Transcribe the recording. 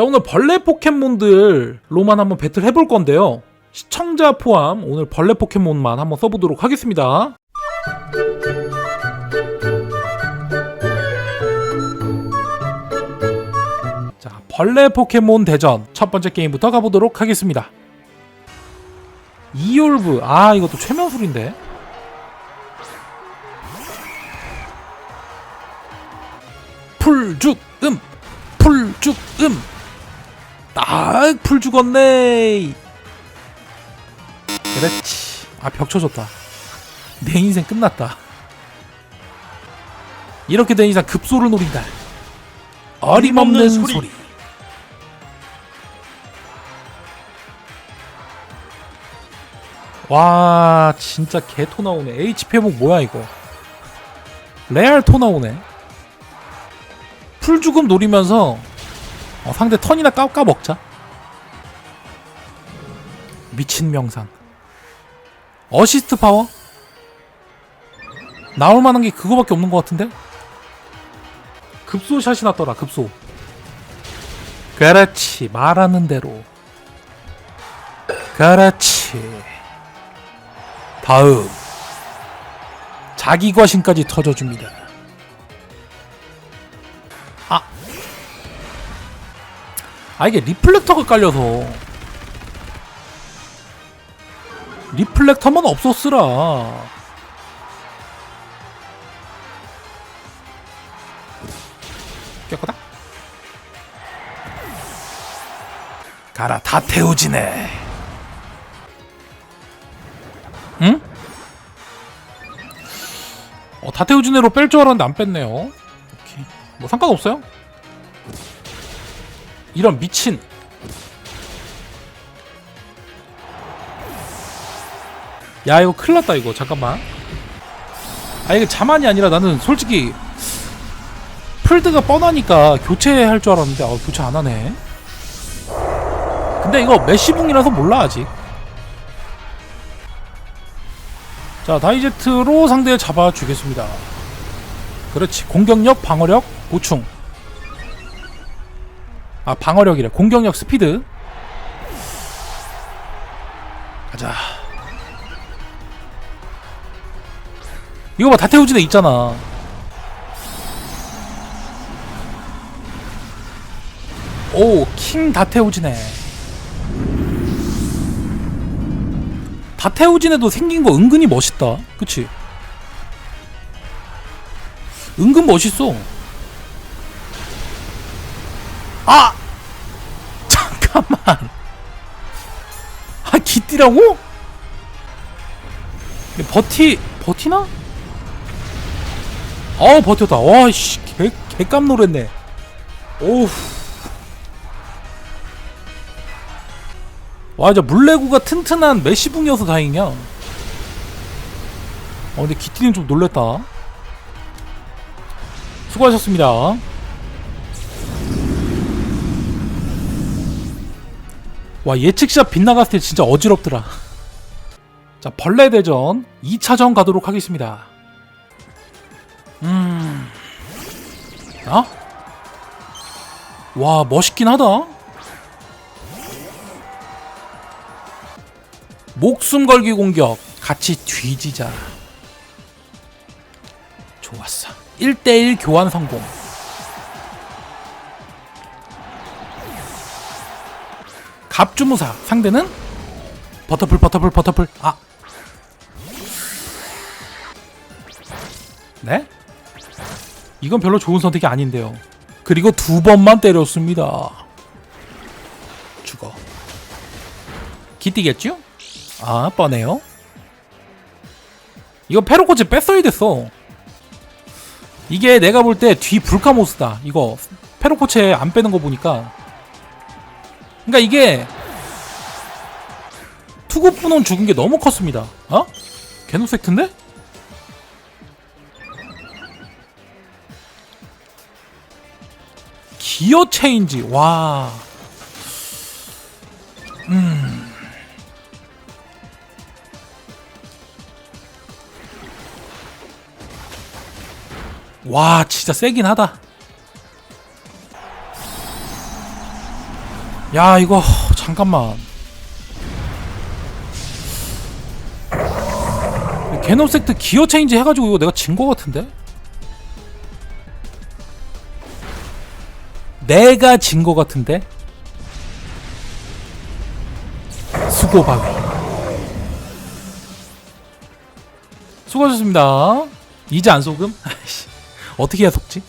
자 오늘 벌레 포켓몬들로만 한번 배틀 해볼 건데요. 시청자 포함 오늘 벌레 포켓몬만 한번 써보도록 하겠습니다. 자 벌레 포켓몬 대전 첫 번째 게임부터 가보도록 하겠습니다. 이올브. 아 이것도 최면술인데. 풀죽음. 풀죽음 딱 풀 죽었네. 그렇지. 아벽 쳐줬다. 내 인생 끝났다. 이렇게 된 이상 급소를 노린다. 어림없는 어림없는 소리, 소리. 와 진짜 개토 나오네. HP 회복 뭐야 이거? 레알 토 나오네. 풀 죽음 노리면서 어, 상대 턴이나 깎아 먹자. 미친 명상. 어시스트 파워? 나올 만한 게 그거밖에 없는 것 같은데? 급소샷이 났더라 급소. 그렇지 말하는 대로. 그렇지. 다음. 자기 과신까지 터져줍니다 아 이게 리플렉터가 깔려서. 리플렉터만 없었으라. 깨끗다 가라 다 태우지네. 응? 어, 다 태우지네로 뺄 줄 알았는데 안 뺐네요. 오케이. 뭐 상관없어요 이런 미친. 야 이거 큰일 났다 이거. 잠깐만. 아 이게 자만이 아니라 나는 솔직히 풀드가 뻔하니까 교체할 줄 알았는데 아 교체 안 하네. 근데 이거 메시붕이라서 몰라 아직. 자 다이제트로 상대를 잡아주겠습니다. 그렇지. 공격력 방어력 보충 아 방어력이래 공격력 스피드 가자 이거 봐 다태우지네 있잖아 오킹 다태우지네 다태우진에도 생긴 거 은근히 멋있다. 그치? 은근 멋있어. 아! 아, 기띠라고? 버티, 버티나? 어, 버텼다. 와, 씨, 개, 개깜 놀랐네. 오우. 와, 진짜 물레구가 튼튼한 메시붕이어서 다행이냐. 어, 근데 기티는 좀 놀랬다. 수고하셨습니다. 와, 예측샷 빗나갔을 때 진짜 어지럽더라. 자, 벌레 대전 2차전 가도록 하겠습니다. 음. 아? 와, 멋있긴 하다. 목숨 걸기 공격 같이 뒤지자 좋았어 1대1 교환 성공 갑주무사 상대는 버터풀 버터풀 버터풀. 아. 네? 이건 별로 좋은 선택이 아닌데요. 그리고 두 번만 때렸습니다. 죽어. 기띠겠죠? 아 뻔해요. 이거 페로코치 뺐어야 됐어. 이게 내가 볼 때 뒤 불카모스다. 이거 페로코체 안 빼는 거 보니까 그러니까 이게 투구분원 죽은 게 너무 컸습니다 어? 개노섹트인데? 기어 체인지 와 음. 와 진짜 세긴 하다 야 이거 잠깐만 게노섹트 기어 체인지 해가지고 이거 내가 진 거 같은데? 내가 진 거 같은데? 수고바위 수고하셨습니다 이제 안 속음? 어떻게 해야 속지?